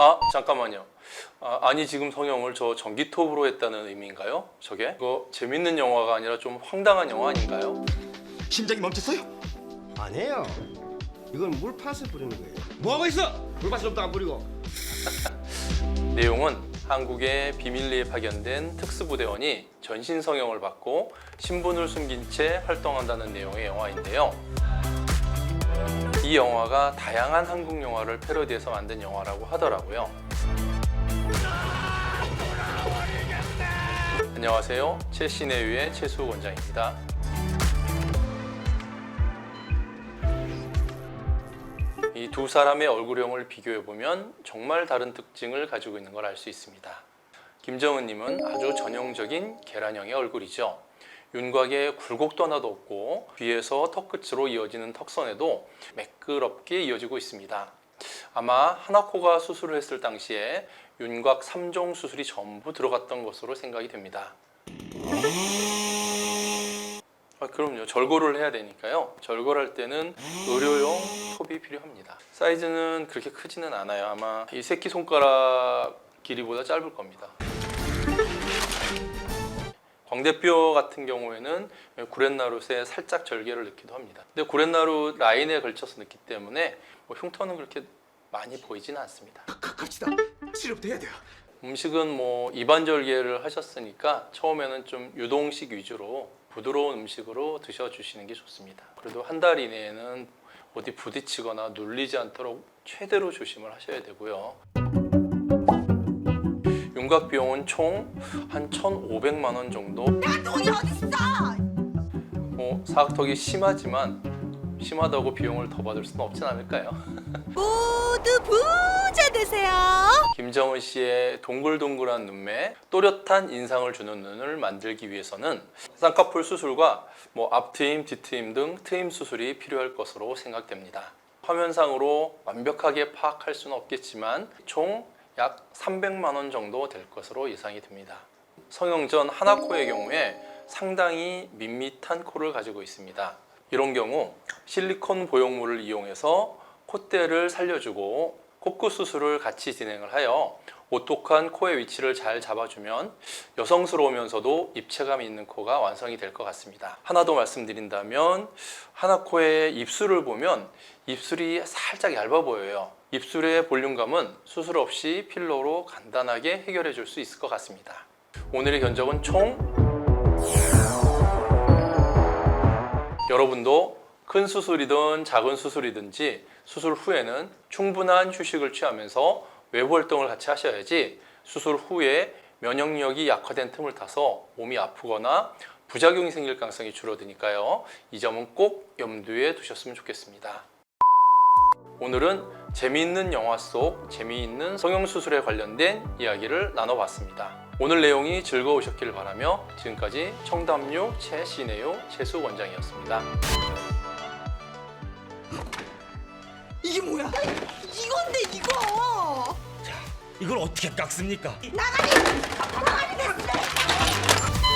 아 잠깐만요. 아, 아니 지금 성형을 저 전기톱으로 했다는 의미인가요? 저게? 그거 재밌는 영화가 아니라 좀 황당한 영화 아닌가요? 심장이 멈췄어요? 아니에요. 이건 물팥을 뿌리는 거예요. 뭐 하고 있어? 물팥을 좀더 안 뿌리고. 내용은 한국의 비밀리에 파견된 특수부대원이 전신 성형을 받고 신분을 숨긴 채 활동한다는 내용의 영화인데요. 이 영화가 다양한 한국 영화를 패러디해서 만든 영화라고 하더라고요. 안녕하세요. 최신의유의 최수호 원장입니다. 이 두 사람의 얼굴형을 비교해 보면 정말 다른 특징을 가지고 있는 걸 알 수 있습니다. 김정은님은 아주 전형적인 계란형의 얼굴이죠. 윤곽에 굴곡도 하나도 없고 뒤에서 턱 끝으로 이어지는 턱선에도 매끄럽게 이어지고 있습니다. 아마 하나코가 수술을 했을 당시에 윤곽 3종 수술이 전부 들어갔던 것으로 생각이 됩니다. 아, 그럼요. 절골을 해야 되니까요. 절골할 때는 의료용 톱이 필요합니다. 사이즈는 그렇게 크지는 않아요. 아마 이 새끼 손가락 길이보다 짧을 겁니다. 광대뼈 같은 경우에는 구렛나룻에 살짝 절개를 넣기도 합니다. 근데 구렛나룻 라인에 걸쳐서 넣기 때문에 뭐 흉터는 그렇게 많이 보이지는 않습니다. 가, 갑시다. 치료부터 해야 돼요. 음식은 뭐 입안 절개를 하셨으니까 처음에는 좀 유동식 위주로 부드러운 음식으로 드셔주시는 게 좋습니다. 그래도 한 달 이내에는 어디 부딪히거나 눌리지 않도록 최대로 조심을 하셔야 되고요. 윤곽 비용은 총 한 1,500만 원 정도. 돈이 어딨어? 뭐 사각턱이 심하지만 심하다고 비용을 더 받을 수는 없진 않을까요? 모두 부자 되세요. 김정은 씨의 동글동글한 눈매, 또렷한 인상을 주는 눈을 만들기 위해서는 쌍꺼풀 수술과 뭐 앞트임, 뒤트임 등 트임 수술이 필요할 것으로 생각됩니다. 화면상으로 완벽하게 파악할 수는 없겠지만 총 약 300만 원 정도 될 것으로 예상이 됩니다. 성형 전 하나코의 경우에 상당히 밋밋한 코를 가지고 있습니다. 이런 경우 실리콘 보형물을 이용해서 콧대를 살려주고 코끝 수술을 같이 진행을 하여 오똑한 코의 위치를 잘 잡아주면 여성스러우면서도 입체감 있는 코가 완성이 될 것 같습니다. 하나 더 말씀드린다면 하나 코의 입술을 보면 입술이 살짝 얇아 보여요. 입술의 볼륨감은 수술 없이 필러로 간단하게 해결해 줄 수 있을 것 같습니다. 오늘의 견적은 총 여러분도 큰 수술이든 작은 수술이든지 수술 후에는 충분한 휴식을 취하면서 외부 활동을 같이 하셔야지 수술 후에 면역력이 약화된 틈을 타서 몸이 아프거나 부작용이 생길 가능성이 줄어드니까요. 이 점은 꼭 염두에 두셨으면 좋겠습니다. 오늘은 재미있는 영화 속 재미있는 성형수술에 관련된 이야기를 나눠봤습니다. 오늘 내용이 즐거우셨길 바라며 지금까지 청담요 최신혜요 최수 원장이었습니다. 이걸 어떻게 깎습니까? 나가리! 나가리 됐습니다!